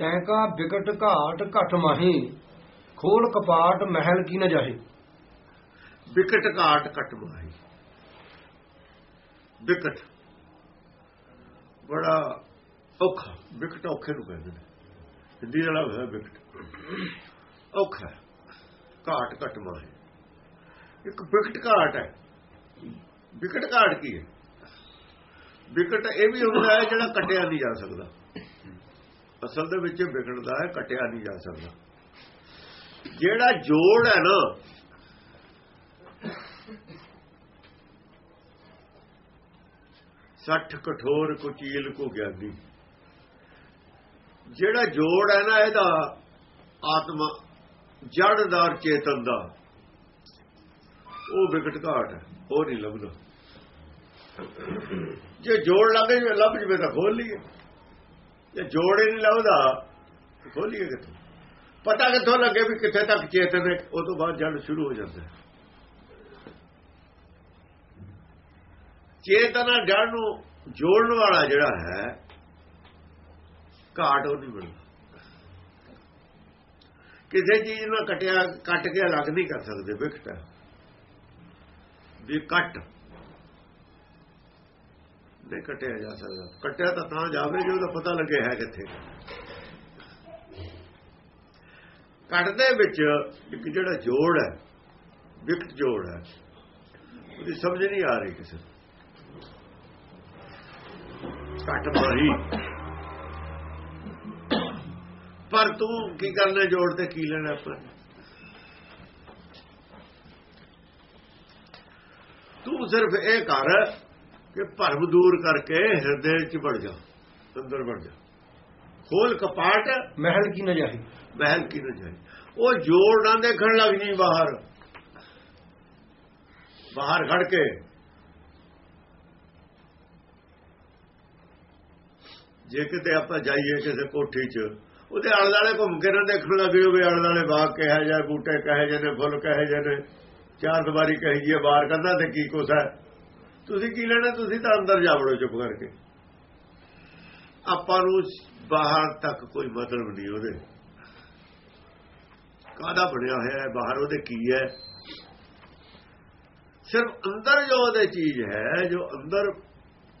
ਟੈਂਕਾ wicket ਘਾਟ ਘਟ ਮਾਹੀ, ਖੋਲ ਕਪਾਟ ਮਹਿਲ ਕੀ ਨਾ ਜਾਹੇ। ਵਿਕਟ ਘਾਟ ਕਟ ਮਾਹੀ। ਵਿਕਟ ਬੜਾ ਔਖਾ, ਵਿਕਟ ਔਖੇ ਨੂੰ ਕਹਿੰਦੇ ਨੇ। ਹਿੰਦੀ ਵਾਲਾ ਲਫ਼ਜ਼ ਹੈ ਵਿਕਟ। ਔਖਾ ਘਾਟ ਕਟ ਮਾਹੀ। ਇੱਕ ਵਿਕਟ ਘਾਟ ਹੈ। ਵਿਕਟ ਘਾਟ ਕੀ ਹੈ? ਵਿਕਟ ਇਹ ਵੀ ਹੁੰਦਾ ਹੈ ਜਿਹੜਾ ਕੱਟਿਆ ਨਹੀਂ ਜਾ ਸਕਦਾ। ਅਸਲ ਦੇ ਵਿੱਚ ਵਿਗੜਦਾ ਹੈ, ਕੱਟਿਆ ਨਹੀਂ ਜਾ ਸਕਦਾ। ਜਿਹੜਾ ਜੋੜ ਹੈ ਨਾ, ਸੱਠ ਕਠੋਰ ਕੁਚੀਲ ਕੋ ਗਿਆਨੀ। ਜਿਹੜਾ ਜੋੜ ਹੈ ਨਾ, ਇਹਦਾ ਆਤਮਾ ਜੜਦਾਰ ਚੇਤਨ ਦਾ, ਉਹ ਵਿਕਟ ਘਾਟ ਹੈ ਉਹ ਨਹੀਂ ਲੱਭਦਾ। ਜੇ ਜੋੜ ਲੱਗੇ ਜੇ ਲੱਭ ਜਵੇ ਤਾਂ ਖੋਲ ਲਈਏ। ਜੇ ਜੋੜ ਹੀ ਨਹੀਂ ਲੱਭਦਾ ਖੋਲੀਏ ਕਿੱਥੋਂ? ਪਤਾ ਕਿੱਥੋਂ ਲੱਗੇ ਵੀ ਕਿੱਥੇ ਤੱਕ ਚੇਤਨ ਹੈ, ਉਹ ਤੋਂ ਬਾਅਦ ਜੜ ਸ਼ੁਰੂ ਹੋ ਜਾਂਦਾ ਚੇਤਨਾ ਜੜ ਨੂੰ ਜੋੜਨ ਵਾਲਾ ਜਿਹੜਾ ਹੈ, ਘਾਟ ਉਹ ਨਹੀਂ ਮਿਲਦਾ ਕਿਸੇ ਚੀਜ਼ ਨੂੰ ਕਟਿਆ, ਕੱਟ ਕੇ ਅਲੱਗ ਨਹੀਂ ਕਰ ਸਕਦੇ ਵਿਕਟ ਵੀ ਕੱਟ। ਨਹੀਂ ਕੱਟਿਆ ਜਾ ਸਕਦਾ। ਕੱਟਿਆ ਤਾਂ ਤਾਂ ਜਾਵੇ ਜੇ ਉਹਦਾ ਪਤਾ ਲੱਗੇ ਹੈ ਕਿੱਥੇ। ਕੱਟਦੇ ਵਿੱਚ ਇੱਕ ਜਿਹੜਾ ਜੋੜ ਹੈ ਵਿਕਟ ਜੋੜ ਹੈ, ਉਹਦੀ ਸਮਝ ਨਹੀਂ ਆ ਰਹੀ ਕਿਸੇ ਕੱਟ ਮਾਰੀ। ਪਰ ਤੂੰ ਕੀ ਕਰਨਾ ਜੋੜ ਤੇ ਕੀ ਲੈਣਾ ਆਪਾਂ ਤੂੰ ਸਿਰਫ ਇਹ ਕਰ ਕਿ ਭਰਮ ਦੂਰ ਕਰਕੇ ਹਿਰਦੇ 'ਚ ਵੜ ਜਾ ਅੰਦਰ ਵੜ ਜਾ। ਖੋਲ ਕਪਾਟ ਮਹਿਲ ਕੀ ਨ ਮਹਿਲ ਕੀ ਨਾ ਉਹ ਜੋੜ ਨਾ ਦੇਖਣ ਲੱਗ ਜੀ ਬਾਹਰ। ਬਾਹਰ ਖੜ ਕੇ। ਜੇ ਕਿਤੇ ਆਪਾਂ ਜਾਈਏ ਕਿਸੇ ਕੋਠੀ 'ਚ ਉਹਦੇ ਆਲੇ ਦਾਲੇ ਘੁੰਮ ਕੇ ਨਾ ਦੇਖਣ ਲੱਗ ਜਾਓ ਵੀ ਆਲੇ ਦਾਲੇ ਬਾਗ ਕਿਹਾ ਜਾਂ ਬੂਟੇ ਕਹੇ ਜੇ ਨੇ ਫੁੱਲ ਕਹੇ ਜੇ ਨੇ। ਚਾਰ ਦੀਵਾਰੀ ਕਹੀ ਜੀ ਬਾਹਰ ਕੰਦਾ ਤੇ ਕੀ ਕੁਛ ਹੈ? ਤੁਸੀਂ ਕੀ ਲੈਣਾ? ਤੁਸੀਂ ਤਾਂ ਅੰਦਰ ਜਾ ਵੜੋ ਚੁੱਪ ਕਰਕੇ। ਆਪਾਂ ਨੂੰ ਬਾਹਰ ਤੱਕ ਕੋਈ ਮਤਲਬ ਨਹੀਂ ਉਹਦੇ। ਕਾਦਾ ਬਣਿਆ ਹੋਇਆ ਹੈ? ਬਾਹਰ ਉਹਦੇ ਕੀ ਹੈ? ਸਿਰਫ ਅੰਦਰ ਜੋ ਉਹਦੇ ਚੀਜ਼ ਹੈ, ਜੋ ਅੰਦਰ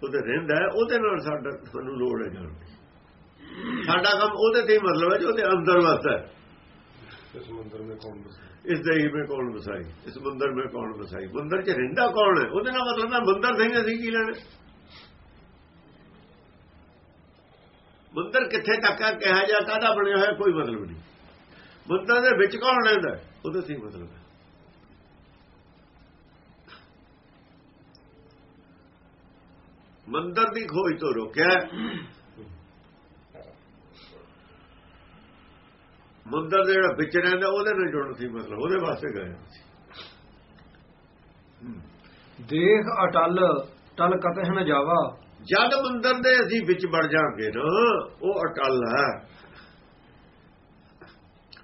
ਉਹਦੇ ਰਹਿੰਦਾ ਉਹਦੇ ਨਾਲ ਸਾਡਾ ਸਾਨੂੰ ਲੋੜ ਹੈ ਜਾਣ ਦੀ। ਸਾਡਾ ਕੰਮ ਉਹਦੇ ਤੇ ਹੀ ਮਤਲਬ ਹੈ, ਜੋ ਉਹਦੇ ਅੰਦਰ ਵਸਦਾ ਹੈ। ਇਸ ਮੰਦਰ ਮੇ ਕੌਣ ਬਸਾਈ ਕੌਣ ਬਸਾਈ ਇਸ ਮੰਦਰ ਮੇ ਕੌਣ ਬਸਾਈ ਮੰਦਰ 'ਚ ਰਹਿੰਦਾ ਕੌਣ ਹੈ? ਉਹਦੇ ਨਾਲ ਮਤਲਬ ਨਾ ਮੰਦਰ ਦੇਹੀ ਅਸੀਂ ਕੀ ਲੈਣਾ? ਮੰਦਰ ਕਿੱਥੇ ਤੱਕ ਆ ਕਿਹਾ ਜਾ ਕਾਹਦਾ ਬਣਿਆ ਹੋਇਆ? ਕੋਈ ਮਤਲਬ ਨਹੀਂ। ਮੰਦਰ ਦੇ ਵਿੱਚ ਕੌਣ ਰਹਿੰਦਾ? ਉਹਦੇ ਸੀ ਮਤਲਬ ਹੈ। ਮੰਦਰ ਦੀ ਖੋਜ ਤੋਂ ਰੋਕਿਆ ਮੰਦਰ ਦੇ ਜਿਹੜਾ ਵਿੱਚ ਰਹਿੰਦਾ ਉਹਦੇ ਨਾਲ ਜੁੜਨ ਸੀ ਮਤਲਬ ਉਹਦੇ ਵਾਸਤੇ ਗਏ ਦੇਖ ਅਟਲ ਟਲ ਕਤਹਿ ਨ ਜਾਵਾ। ਜਦ ਮੰਦਰ ਦੇ ਅਸੀਂ ਵਿੱਚ ਵੜ ਜਾਾਂਗੇ ਨਾ ਉਹ ਅਟਲ ਹੈ।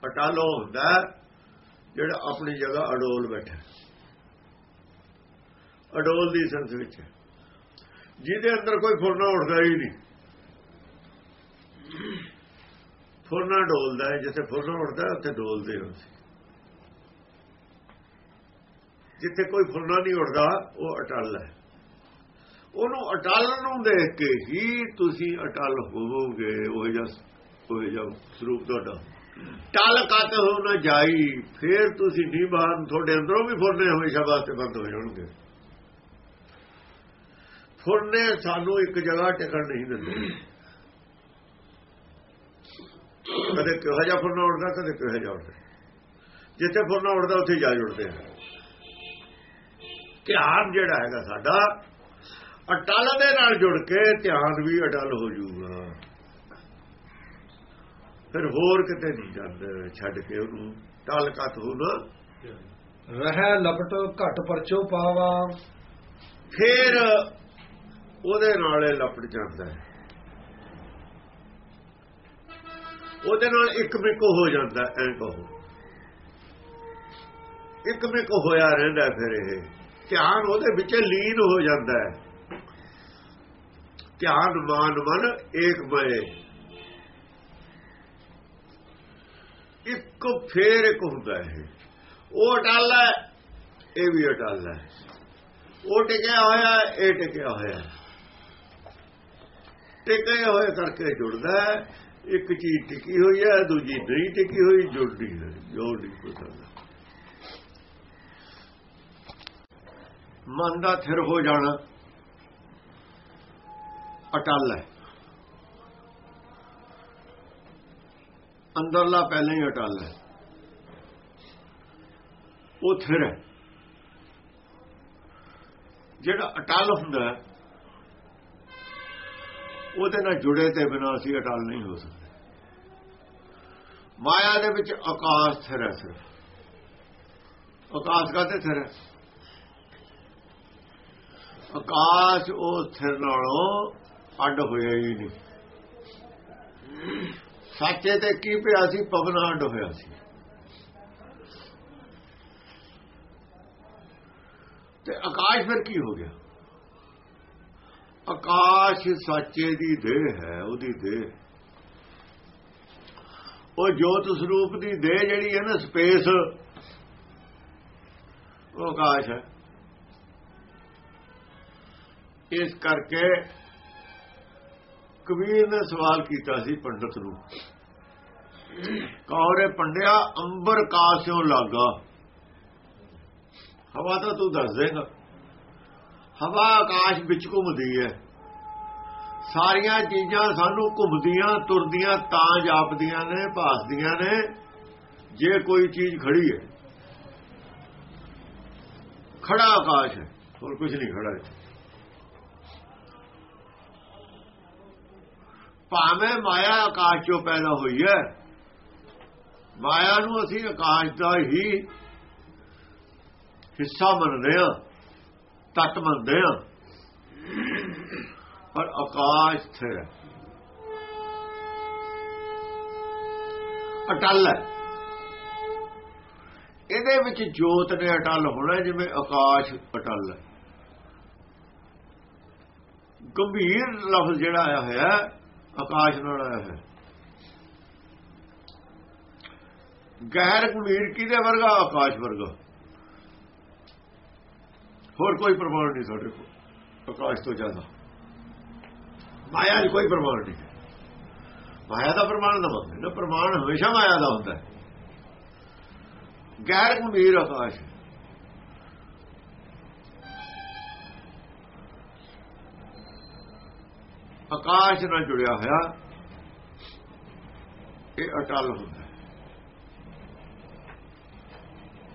ਅਟਲ ਉਹ ਹੁੰਦਾ ਜਿਹੜਾ ਆਪਣੀ ਜਗ੍ਹਾ ਅਡੋਲ ਬੈਠਾ ਅਡੋਲ ਦੀ ਸੰਸ ਵਿੱਚ। ਜਿਹਦੇ ਅੰਦਰ ਕੋਈ ਫੁਰਨਾ ਉੱਠਦਾ ਹੀ ਨਹੀਂ। ਫੁਰਨਾ ਡੋਲਦਾ ਹੈ, ਜਿੱਥੇ ਫੁਰਨਾ ਉੱਠਦਾ ਉੱਥੇ ਡੋਲਦੇ ਹੋ ਜਿੱਥੇ ਕੋਈ ਫੁਰਨਾ ਨਹੀਂ ਉੱਠਦਾ ਉਹ ਅਟਲ ਹੈ। ਉਹਨੂੰ ਅਟਲ ਨੂੰ ਦੇਖ ਕੇ ਹੀ ਤੁਸੀਂ ਅਟਲ ਹੋਵੋਗੇ, ਉਹ ਜਿਹਾ ਉਹ ਜਿਹਾ ਸਰੂਪ ਤੁਹਾਡਾ। ਟਲ ਕਤ ਹੋ ਨਾ ਜਾਈ, ਫੇਰ ਤੁਸੀਂ ਨਹੀਂ ਬਾਹਰ ਤੁਹਾਡੇ ਅੰਦਰੋਂ ਵੀ ਫੁਰਨੇ ਹਮੇਸ਼ਾ ਵਾਸਤੇ ਬੰਦ ਹੋ ਜਾਣਗੇ। ਫੁਰਨੇ ਸਾਨੂੰ ਇੱਕ ਜਗ੍ਹਾ ਟਿਕਣ ਨਹੀਂ ਦਿੰਦੇ। ਕਦੇ ਕਿਹੋ ਜਿਹਾ ਫੁਰਨਾ ਉੱਠਦਾ ਕਦੇ ਕਿਹੋ ਜਿਹਾ ਉੱਠਦਾ ਜਿੱਥੇ ਫੁਰਨਾ ਉੱਠਦਾ ਉੱਥੇ ਜਾ ਜੁੜਦੇ ਆ। ਧਿਆਨ ਜਿਹੜਾ ਹੈਗਾ ਸਾਡਾ ਅਟਲ ਦੇ ਨਾਲ ਜੁੜ ਕੇ ਧਿਆਨ ਵੀ ਅਟਲ ਹੋ ਜਾਊਗਾ। ਫਿਰ ਹੋਰ ਕਿਤੇ ਨਹੀਂ ਜਾਂਦੇ ਛੱਡ ਕੇ ਉਹਨੂੰ ਟਲ ਕਤ ਹੋਣਾ ਰਹਿ ਲਪਟ ਘਟ ਪਰਚੋ ਪਾਵਾ। ਫਿਰ ਉਹਦੇ ਨਾਲ ਲਪਟ ਜਾਂਦਾ ਹੈ। ਉਹਦੇ ਨਾਲ ਇੱਕ ਮਿਕ ਹੋ ਜਾਂਦਾ ਐਂ ਕਹੋ ਇੱਕ ਮਿਕ ਹੋਇਆ ਰਹਿੰਦਾ ਫਿਰ ਇਹ। ਧਿਆਨ ਉਹਦੇ ਵਿੱਚ ਲੀਨ ਹੋ ਜਾਂਦਾ ਹੈ। ਧਿਆਨ ਮਾਨ ਮਨ ਏਕ ਮਏ ਇੱਕ ਫੇਰ ਇੱਕ ਹੁੰਦਾ ਹੈ। ਉਹ ਅਟਲ ਹੈ, ਇਹ ਵੀ ਅਟਲ ਹੈ। ਉਹ ਟਿਕਿਆ ਹੋਇਆ, ਇਹ ਟਿਕਿਆ ਹੋਇਆ। ਟਿਕੇ ਹੋਏ ਕਰਕੇ ਜੁੜਦਾ ਇੱਕ ਚੀਜ਼ ਟਿਕੀ ਹੋਈ ਹੈ, ਦੂਜੀ ਨਹੀਂ ਟਿਕੀ ਹੋਈ ਜੁੜਦੀ ਹੈ, ਜੋੜ ਨਹੀਂ। ਕੋਈ ਮਨ ਦਾ ਥਿਰ ਹੋ ਜਾਣਾ ਅਟਲ ਹੈ। ਅੰਦਰਲਾ ਪਹਿਲਾਂ ਹੀ ਅਟਲ ਹੈ। ਉਹ ਥਿਰ ਹੈ। ਜਿਹੜਾ ਅਟਲ ਹੁੰਦਾ ਹੈ ਉਹਦੇ ਨਾਲ ਜੁੜੇ ਤੇ ਬਿਨਾਂ ਅਸੀਂ ਅਟਲ ਨਹੀਂ ਹੋ ਸਕਦੇ। ਮਾਇਆ ਦੇ ਵਿੱਚ ਆਕਾਸ਼ ਥਿਰ ਹੈ ਸਿਰਫ। ਆਕਾਸ਼ ਕਾਤੇ ਥਿਰ ਹੈ? ਆਕਾਸ਼ ਉਹ ਥਿਰ ਨਾਲੋਂ ਅੱਡ ਹੋਇਆ ਹੀ ਨਹੀਂ। ਸੱਚੇ ਤੇ ਕੀ ਪਿਆ ਸੀ? ਪਵਨ ਅੱਡ ਹੋਇਆ ਸੀ। ਤੇ ਆਕਾਸ਼ ਫਿਰ ਕੀ ਹੋ ਗਿਆ? ਆਕਾਸ਼ ਸੱਚੇ ਦੀ ਦੇਹ ਹੈ, ਉਹਦੀ ਦੇਹ। ਉਹ ਜੋਤ ਸਰੂਪ ਦੀ ਦੇਹ ਜਿਹੜੀ ਹੈ ਨਾ, ਸਪੇਸ, ਉਹ ਆਕਾਸ਼ ਹੈ। ਇਸ ਕਰਕੇ ਕਬੀਰ ਨੇ ਸਵਾਲ ਕੀਤਾ ਸੀ ਪੰਡਤ ਨੂੰ। ਕੌਰੇ ਪੰਡਿਆ? ਅੰਬਰ ਕਾਸਿਓਂ ਲਾਗਾ। ਹਵਾ ਤਾਂ ਤੂੰ ਦੱਸ ਦੇਗਾ। ਹਵਾ ਆਕਾਸ਼ ਵਿੱਚ ਘੁੰਮਦੀ ਹੈ। ਸਾਰੀਆਂ ਚੀਜ਼ਾਂ ਸਾਨੂੰ ਘੁੰਮਦੀਆਂ, ਤੁਰਦੀਆਂ, ਤਾਂ ਜਾਪਦੀਆਂ ਨੇ, ਭਾਸਦੀਆਂ ਨੇ, ਜੇ ਕੋਈ ਚੀਜ਼ ਖੜੀ ਹੈ। ਖੜਾ ਆਕਾਸ਼ ਹੈ, ਹੋਰ ਕੁਝ ਨਹੀਂ ਖੜਾ ਹੈ ਭਾਵੇਂ ਮਾਇਆ ਆਕਾਸ਼ ਚੋਂ ਪੈਦਾ ਹੋਈ ਹੈ, ਮਾਇਆ ਨੂੰ ਅਸੀਂ ਆਕਾਸ਼ ਦਾ ਹੀ ਹਿੱਸਾ ਮੰਨਦੇ ਹਾਂ। ਤਤ ਮੰਨਦੇ ਹਾਂ ਪਰ ਆਕਾਸ਼ ਸਥਿਰ ਹੈ ਅਟਲ ਹੈ। ਇਹਦੇ ਵਿੱਚ ਜੋਤ ਨੇ ਅਟਲ ਹੋਣਾ ਜਿਵੇਂ ਆਕਾਸ਼ ਅਟਲ ਹੈ। ਗੰਭੀਰ ਲਫ਼ਜ਼ ਜਿਹੜਾ ਆਇਆ ਹੋਇਆ, ਆਕਾਸ਼ ਨਾਲ ਆਇਆ ਹੈ ਗੈਰ ਗੰਭੀਰ ਕਿਹਦੇ ਵਰਗਾ? ਆਕਾਸ਼ ਵਰਗਾ। ਹੋਰ ਕੋਈ ਪ੍ਰਮਾਣ ਨਹੀਂ ਤੁਹਾਡੇ ਕੋਲ। ਆਕਾਸ਼ ਤੋਂ ਜ਼ਿਆਦਾ। ਮਾਇਆ ਦੀ ਕੋਈ ਪ੍ਰਮਾਣ ਨਹੀਂ। ਮਾਇਆ ਦਾ ਪ੍ਰਮਾਣ ਨਾ ਮੰਨਦੇ ਨਾ। ਪ੍ਰਮਾਣ ਹਮੇਸ਼ਾ ਮਾਇਆ ਦਾ ਹੁੰਦਾ ਹੈ। ਗੈਰ ਗੰਭੀਰ ਆਕਾਸ਼। ਆਕਾਸ਼ ਨਾਲ ਜੁੜਿਆ ਹੋਇਆ, ਇਹ ਅਟਲ ਹੁੰਦਾ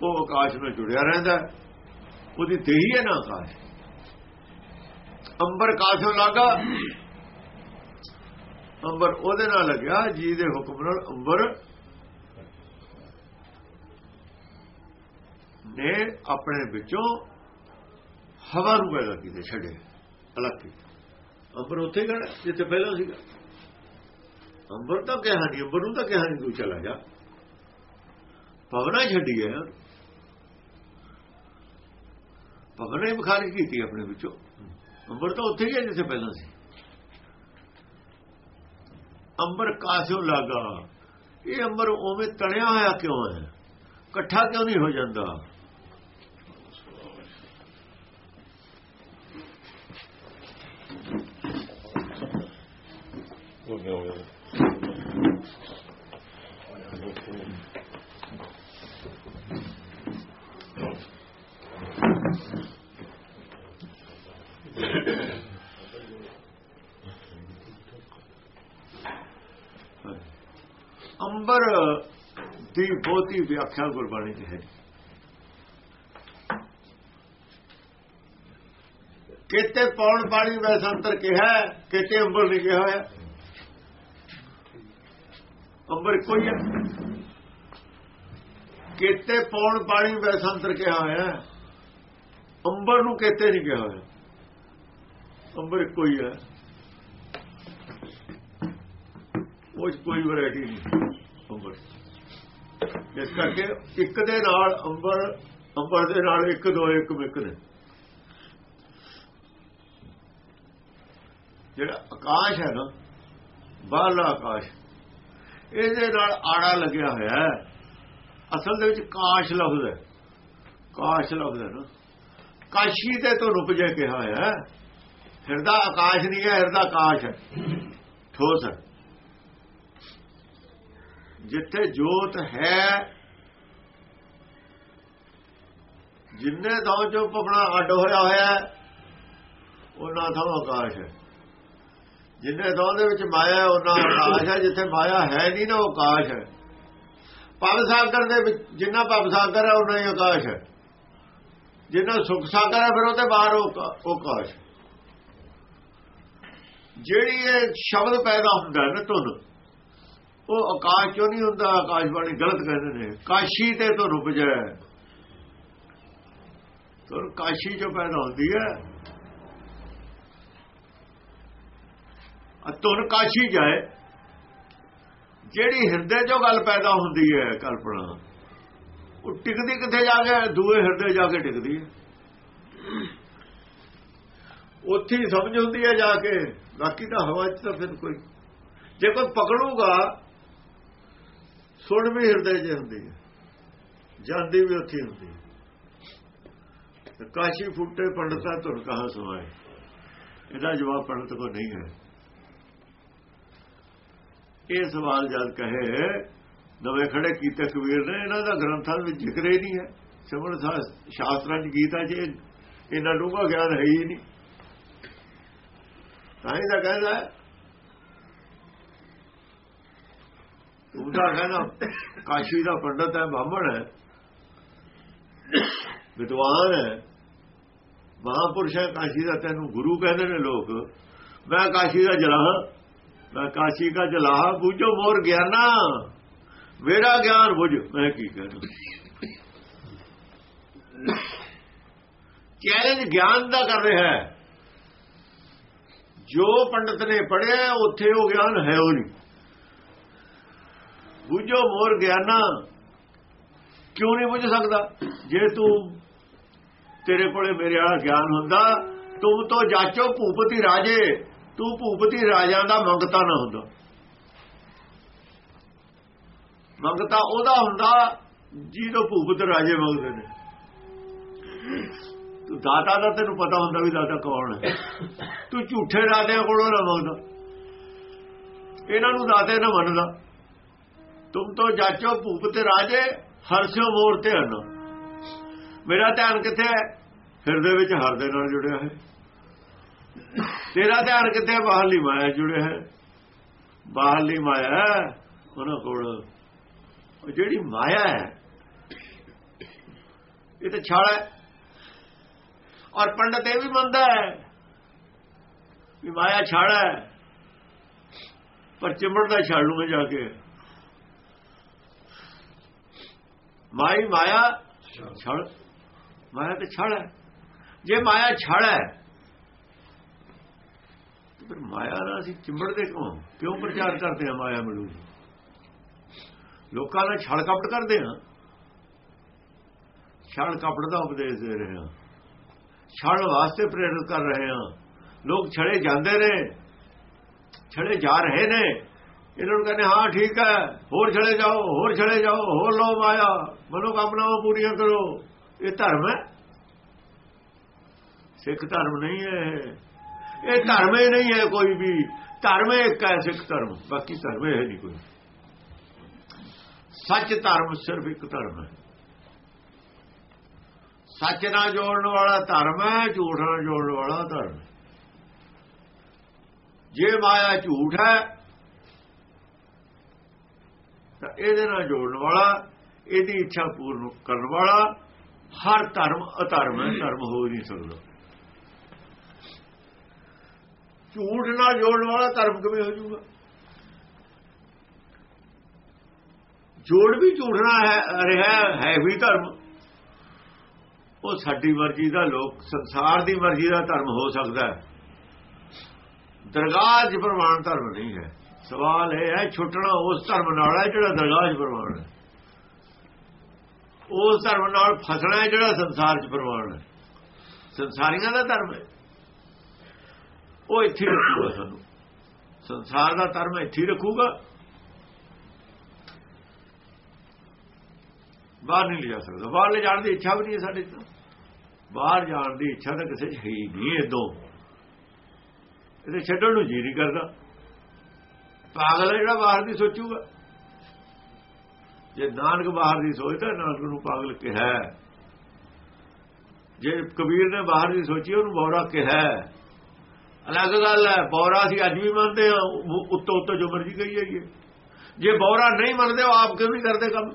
ਉਹ ਆਕਾਸ਼ ਨਾਲ ਜੁੜਿਆ ਰਹਿੰਦਾ ਹੈ। ਉਹਦੀ ਦੇਹੀ ਹੈ ਨਾ ਆਕਾਸ਼ ਅੰਬਰ ਕਾਸ਼ੋਂ ਲੱਗਾ। ਅੰਬਰ ਉਹਦੇ ਨਾਲ ਲੱਗਿਆ, ਜੀ ਦੇ ਹੁਕਮ ਨਾਲ ਅੰਬਰ ਨੇ ਆਪਣੇ ਵਿੱਚੋਂ ਹਵਾ ਨੂੰ ਪੈਦਾ ਕੀਤੇ, ਛੱਡੇ, ਅਲੱਗ ਅੰਬਰ ਉੱਥੇ ਖੜਾ ਜਿੱਥੇ ਪਹਿਲਾਂ ਸੀਗਾ। ਅੰਬਰ ਤਾਂ ਕਿਹਾ ਨਹੀਂ ਅੰਬਰ ਨੂੰ ਤਾਂ ਕਿਹਾ ਨਹੀਂ ਤੂੰ ਚਲਾ ਜਾ ਪਵਨਾ ਛੱਡੀ ਹੈ। ਪਵਨਾ ਹੀ ਬਖਾਰਿਜ ਕੀਤੀ ਆਪਣੇ ਵਿੱਚੋਂ। ਅੰਬਰ ਤਾਂ ਉੱਥੇ ਹੀ ਹੈ ਜਿੱਥੇ ਪਹਿਲਾਂ ਸੀ। ਅੰਬਰ ਕਾਸਿਓ ਲਾਗਾ। ਇਹ ਅੰਬਰ ਉਵੇਂ ਤਣਿਆ ਹੋਇਆ ਕਿਉਂ ਹੈ? ਇਕੱਠਾ ਕਿਉਂ ਨਹੀਂ ਹੋ ਜਾਂਦਾ? ਹੋ ਗਿਆ। ਅੰਬਰ ਦੀ ਬਹੁਤੀ ਵਿਆਖਿਆ ਗੁਰਬਾਣੀ 'ਚ ਹੈ ਕਿਤੇ ਪੌਣ ਪਾਣੀ ਵੈਸੰਤਰ ਕਿਹਾ ਕਿਤੇ ਅੰਬਰ ਨਹੀਂ ਕਿਹਾ ਹੋਇਆ। ਅੰਬਰ ਕੋਈ ਹੈ। ਕਿਤੇ ਪੌਣ ਪਾਣੀ ਵੈਸੰਤਰ ਕਿਹਾ ਹੋਇਆ ਅੰਬਰ ਨੂੰ ਕਿਤੇ ਨਹੀਂ ਕਿਹਾ ਹੋਇਆ। ਅੰਬਰ ਕੋਈ ਹੈ। ਉਹ 'ਚ ਕੋਈ ਵੈਰਾਈਟੀ ਨਹੀਂ। ਅੰਬਰ। ਇਸ ਕਰਕੇ ਇੱਕ ਦੇ ਨਾਲ ਅੰਬਰ ਅੰਬਰ ਦੇ ਨਾਲ ਇੱਕ, ਦੋ ਇੱਕ ਮਿਕ ਨੇ। ਜਿਹੜਾ ਆਕਾਸ਼ ਹੈ ਨਾ, ਬਾਹਰਲਾ ਆਕਾਸ਼, ਇਹਦੇ ਨਾਲ ਆੜਾ ਲੱਗਿਆ ਹੋਇਆ ਹੈ। ਅਸਲ ਦੇ ਵਿੱਚ ਕਾਸ਼ ਲਫ਼ਜ਼ ਹੈ। ਕਾਸ਼ ਲਫ਼ਜ਼ ਹੈ ਨਾ। ਕਾਸ਼ੀ ਤੇ ਤੋਂ ਰੁਪ ਜੇ ਕਿਹਾ ਹੋਇਆ ਹੈ। ਹਿਰਦਾ ਆਕਾਸ਼ ਨਹੀਂ ਹੈ, ਹਿਰਦਾ ਆਕਾਸ਼ ਹੈ। ਠੋਸ ਹੈ। ਜਿੱਥੇ ਜੋਤ ਹੈ, ਜਿੰਨੇ ਦੋ ਚੋਂ ਪਪਣਾ ਅੱਡ ਹੋਇਆ ਹੋਇਆ, ਉਹਨਾਂ ਥਾਂ ਆਕਾਸ਼ ਹੈ। ਜਿੰਨੇ ਦੋ ਦੇ ਵਿੱਚ ਮਾਇਆ ਉਹਨਾਂ ਆਕਾਸ਼ ਹੈ। ਜਿੱਥੇ ਮਾਇਆ ਹੈ ਨਹੀਂ ਨਾ ਉਹ ਆਕਾਸ਼ ਹੈ। ਭਵ ਸਾਗਰ ਦੇ ਵਿੱਚ ਜਿੰਨਾ ਭਵ ਸਾਗਰ ਹੈ ਉਹਨਾਂ ਹੀ ਆਕਾਸ਼ ਹੈ। ਜਿੰਨਾ ਸੁਖ ਸਾਗਰ ਹੈ, ਫਿਰ ਉਹਦੇ ਬਾਹਰ ਉਹ ਆਕਾਸ਼ ਜਿਹੜੀ ਇਹ ਸ਼ਬਦ ਪੈਦਾ ਹੁੰਦਾ ਨਾ ਧੁਨ ਉਹ ਆਕਾਸ਼ ਚੋਂ ਨਹੀਂ ਹੁੰਦਾ? ਆਕਾਸ਼ ਬਾਣੀ ਗਲਤ ਕਹਿੰਦੇ ਨੇ। ਕਾਸ਼ੀ ਤੇ ਤੋਂ ਰੁਕ ਜਾਏ। ਤੁਰ ਕਾਸ਼ੀ ਚੋਂ ਪੈਦਾ ਹੁੰਦੀ ਹੈ। ਆ ਕਾਸ਼ੀ ਜਾਏ। ਜਿਹੜੀ ਹਿਰਦੇ ਚੋਂ ਗੱਲ ਪੈਦਾ ਹੁੰਦੀ ਹੈ, ਕਲਪਨਾ। ਉਹ ਟਿਕਦੀ ਕਿੱਥੇ ਜਾ ਕੇ? ਦੂਏ ਹਿਰਦੇ ਜਾ ਕੇ ਟਿਕਦੀ ਹੈ। ਉੱਥੇ ਹੀ ਸਮਝ ਹੁੰਦੀ ਹੈ ਜਾ ਕੇ। ਬਾਕੀ ਤਾਂ ਹਵਾ 'ਚ ਤਾਂ ਫਿਰ ਕੋਈ ਜੇ ਕੋਈ ਪਕੜੂਗਾ ਸੁਣ ਵੀ ਹਿਰਦੇ 'ਚ ਹੁੰਦੀ ਹੈ, ਜਾਂਦੀ ਵੀ ਉੱਥੇ ਹੁੰਦੀ ਹੈ। ਕਾਸ਼ੀ ਫੁੱਟੇ ਪੰਡਤਾ ਤੁਰ ਕਹਾ ਸੁਣਾਏ ਇਹਦਾ ਜਵਾਬ ਪੰਡਤ ਕੋ ਨਹੀਂ ਹੈ। ਇਹ ਸਵਾਲ ਜਦ ਕਹੇ, ਨਵੇਂ ਖੜੇ ਕੀਤੇ ਕਬੀਰ ਨੇ, ਇਹਨਾਂ ਦਾ ਗ੍ਰੰਥਾਂ ਵਿੱਚ ਜ਼ਿਕਰ ਹੀ ਨਹੀਂ ਹੈ। ਸਿਮਰਨ ਸ਼ਾਸਤਰਾਂ ਚ ਗੀਤਾ ਚ ਇਹ- ਇਹਨਾਂ ਡੂੰਘਾ ਗਿਆਨ ਹੈ ਹੀ ਨਹੀਂ। ਤਾਂ ਹੀ ਤਾਂ ਕਹਿੰਦਾ ਹੈ, ਕਹਿੰਦਾ ਕਾਸ਼ੀ ਦਾ ਪੰਡਤ ਹੈ ਬ੍ਰਾਹਮਣ ਹੈ। ਵਿਦਵਾਨ ਹੈ। ਮਹਾਪੁਰਸ਼ ਹੈ ਕਾਸ਼ੀ ਦਾ ਤੈਨੂੰ ਗੁਰੂ ਕਹਿੰਦੇ ਨੇ ਲੋਕ। ਮੈਂ ਕਾਸ਼ੀ ਦਾ ਜਲਾਹ ਮੈਂ ਕਾਸ਼ੀ ਦਾ ਜਲਾਹ ਬੁਝੋ ਮੋਰ ਗਿਆਨਾ। ਮੇਰਾ ਗਿਆਨ ਬੁਝ ਮੈਂ ਕੀ ਕਰਾਂ? ਚੈਲੰਜ ਗਿਆਨ ਦਾ ਕਰ ਰਿਹਾ ਹੈ। ਜੋ ਪੰਡਤ ਨੇ ਪੜਿਆ ਉੱਥੇ ਉਹ ਗਿਆਨ ਹੈ ਉਹ ਨਹੀਂ। ਬੁਝੋ ਮੋਰ ਗਿਆਨਾ। ਕਿਉਂ ਨਹੀਂ ਬੁਝ ਸਕਦਾ? ਜੇ ਤੂੰ ਤੇਰੇ ਕੋਲੇ ਮੇਰੇ ਵਾਲਾ ਗਿਆਨ ਹੁੰਦਾ, ਤੂੰ ਤੋਂ ਜਾਚੋ ਭੂਪਤੀ ਰਾਜੇ। ਤੂੰ ਭੂਪਤੀ ਰਾਜਾਂ ਦਾ ਮੰਗਤਾ ਨਾ ਹੁੰਦਾ। ਮੰਗਤਾ ਉਹਦਾ ਹੁੰਦਾ ਜਿਹਦੋਂ ਭੂਪਤ ਰਾਜੇ ਮੰਗਦੇ ਨੇ। ਤੂੰ ਦਾਤਾ ਦਾ ਤੈਨੂੰ ਪਤਾ ਹੁੰਦਾ ਵੀ ਦਾਤਾ ਕੌਣ ਹੈ। ਤੂੰ ਝੂਠੇ ਰਾਜਿਆਂ ਕੋਲੋਂ ਨਾ ਮੰਗਦਾ। ਇਹਨਾਂ ਨੂੰ ਦਾਤੇ ਨਾ ਮੰਨਦਾ। ਤੁਮ ਤੋਂ ਜਾਚੋ ਭੂਪ ਤੇ ਰਾਜੇ ਹਰਸਿਓ ਮੋਰ ਤੇ ਹਨ ਮੇਰਾ ਧਿਆਨ ਕਿੱਥੇ ਹੈ ਹਿਰਦੇ ਵਿੱਚ ਹਰ ਦੇ ਨਾਲ ਜੁੜਿਆ ਹੈ ਤੇਰਾ ਧਿਆਨ ਕਿੱਥੇ ਬਾਹਰਲੀ ਮਾਇਆ ਜੁੜਿਆ ਹੈ ਬਾਹਰਲੀ ਮਾਇਆ ਉਹਨਾਂ ਕੋਲ ਜਿਹੜੀ ਮਾਇਆ ਹੈ ਇਹ ਤਾਂ ਛਾੜਾ ਹੈ ਔਰ ਪੰਡਤ ਇਹ ਵੀ ਮੰਨਦਾ ਹੈ ਵੀ ਮਾਇਆ ਛਾਲਾ ਹੈ ਪਰ ਚਿੰਬੜਦਾ ਛਾੜ ਲੂਗਾ ਜਾ ਕੇ ਮਾਈ ਮਾਇਆ ਛੜ ਮਾਇਆ ਤੇ ਛੜ ਹੈ। ਜੇ ਮਾਇਆ ਛੜ ਹੈ ਫਿਰ ਮਾਇਆ ਨਾਲ ਅਸੀਂ ਚਿੰਬੜਦੇ ਕਿਉਂ? ਕਿਉਂ ਪ੍ਰਚਾਰ ਕਰਦੇ ਆ ਮਾਇਆ ਮਿਲੂ ਲੋਕਾਂ ਨਾਲ ਛੜ ਕਪਟ ਕਰਦੇ ਆ। ਛੜ ਕਪਟ ਦਾ ਉਪਦੇਸ਼ ਦੇ ਰਹੇ ਆ। ਛੜ ਵਾਸਤੇ ਪ੍ਰੇਰਿਤ ਕਰ ਰਹੇ ਆ। ਲੋਕ ਛੜੇ ਜਾਂਦੇ ਨੇ ਛੜੇ ਜਾ ਰਹੇ ਨੇ। ਇਹਨਾਂ ਨੂੰ ਕਹਿੰਦੇ, ਹਾਂ, ਠੀਕ ਹੈ, ਹੋਰ ਛੜੇ ਜਾਓ, ਹੋਰ ਛੜੇ ਜਾਓ, ਹੋਰ ਲੋ ਮਾਇਆ ਮਨੋ ਕਾਮਨਾਵਾਂ ਪੂਰੀਆਂ ਕਰੋ। ਇਹ ਧਰਮ ਹੈ। ਸਿੱਖ ਧਰਮ ਨਹੀਂ ਹੈ। ਇਹ। ਧਰਮ ਹੀ ਨਹੀਂ ਹੈ ਕੋਈ ਵੀ। ਧਰਮ ਇੱਕ ਹੈ, ਸਿੱਖ ਧਰਮ। ਬਾਕੀ ਧਰਮ ਹੈ ਨਹੀਂ ਕੋਈ। ਸੱਚ ਧਰਮ ਸਿਰਫ ਇੱਕ ਧਰਮ ਹੈ। ਸੱਚ ਨਾਲ ਜੋੜਨ ਵਾਲਾ ਧਰਮ ਹੈ, ਝੂਠ ਨਾਲ ਜੋੜਨ ਵਾਲਾ ਧਰਮ ਜੇ ਮਾਇਆ ਝੂਠ ਹੈ ਤਾਂ ਇਹਦੇ ਨਾਲ ਜੋੜਨ ਵਾਲਾ, ਇਹਦੀ ਇੱਛਾ ਪੂਰਨ ਕਰਨ ਵਾਲਾ, ਹਰ ਧਰਮ ਅਧਰਮ ਹੈ, ਧਰਮ ਹੋ ਨਹੀਂ ਸਕਦਾ। ਝੂਠ ਨਾਲ ਜੋੜਨ ਵਾਲਾ ਧਰਮ ਕਿਵੇਂ ਹੋ ਜਾਊਗਾ? ਜੋੜ ਵੀ ਝੂਠਣਾ ਹੈ, ਰਿਹਾ ਹੈ ਵੀ ਧਰਮ। ਉਹ ਸਾਡੀ ਮਰਜ਼ੀ ਦਾ ਲੋਕ, ਸੰਸਾਰ ਦੀ ਮਰਜ਼ੀ ਦਾ ਧਰਮ ਹੋ ਸਕਦਾ ਹੈ। ਦਰਗਾਹ 'ਚ ਪ੍ਰਮਾਣ ਧਰਮ ਨਹੀਂ ਹੈ। ਸਵਾਲ ਇਹ ਹੈ, ਛੁੱਟਣਾ ਉਸ ਧਰਮ ਨਾਲ ਹੈ ਜਿਹੜਾ ਦਰਗਾਹ 'ਚ ਪ੍ਰਮਾਣ ਹੈ। ਉਸ ਧਰਮ ਨਾਲ ਫਸਣਾ ਹੈ ਜਿਹੜਾ ਸੰਸਾਰ 'ਚ ਪ੍ਰਮਾਣ ਹੈ। ਸੰਸਾਰੀਆਂ ਦਾ ਧਰਮ ਹੈ। ਉਹ ਇੱਥੇ ਰੱਖੂਗਾ ਸਾਨੂੰ। ਸੰਸਾਰ ਦਾ ਧਰਮ ਇੱਥੇ ਰੱਖੂਗਾ। ਬਾਹਰ ਨਹੀਂ ਲਿਜਾ ਸਕਦਾ। ਬਾਹਰ ਲੈ ਜਾਣ ਦੀ ਇੱਛਾ ਵੀ ਨਹੀਂ ਹੈ ਸਾਡੇ ਤੋਂ ਬਾਹਰ ਜਾਣ ਦੀ ਇੱਛਾ ਤਾਂ ਕਿਸੇ 'ਚ ਹੀ ਨਹੀਂ ਇਦੋਂ ਇਹਦੇ ਛੱਡਣ ਨੂੰ ਜੀ ਨਹੀਂ ਕਰਦਾ। ਪਾਗਲ ਹੈ ਜਿਹੜਾ ਬਾਹਰ ਦੀ ਸੋਚੂਗਾ। ਜੇ ਨਾਨਕ ਬਾਹਰ ਦੀ ਸੋਚਦਾ ਨਾਨਕ ਨੂੰ ਪਾਗਲ ਕਿਹਾ ਜੇ ਕਬੀਰ ਨੇ ਬਾਹਰ ਦੀ ਸੋਚੀ, ਉਹਨੂੰ ਬੌਰਾ ਕਿਹਾ ਅਲੱਗ ਗੱਲ ਹੈ ਬੌਰਾ ਸੀ ਅੱਜ ਵੀ ਮੰਨਦੇ ਆ ਉਹ ਉੱਤੋਂ ਉੱਤੋਂ ਜੋ ਮਰਜ਼ੀ ਕਹੀ ਜਾਈਏ। ਜੇ ਬੌਰਾ ਨਹੀਂ ਮੰਨਦੇ, ਉਹ ਆਪ ਕਿਉਂ ਨਹੀਂ ਕਰਦੇ ਕੰਮ?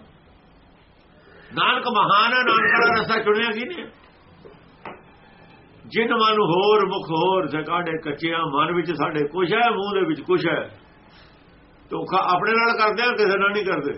ਨਾਨਕ ਮਹਾਨ ਹੈ, ਨਾਨਕ ਦਾ ਰਸਤਾ ਚੁਣਿਆ ਕੀ ਨੇ ਜਿਨ ਮਨ ਹੋਰ, ਮੁਖ ਹੋਰ ਸਕਾੜੇ ਕੱਚਿਆਂ ਮਨ ਵਿੱਚ ਸਾਡੇ ਕੁਛ ਹੈ, ਮੂੰਹ ਦੇ ਵਿੱਚ ਕੁਛ ਹੈ। ਧੋਖਾ ਆਪਣੇ ਨਾਲ ਕਰਦੇ ਆ ਕਿਸੇ ਨਾਲ ਨਹੀਂ ਕਰਦੇ।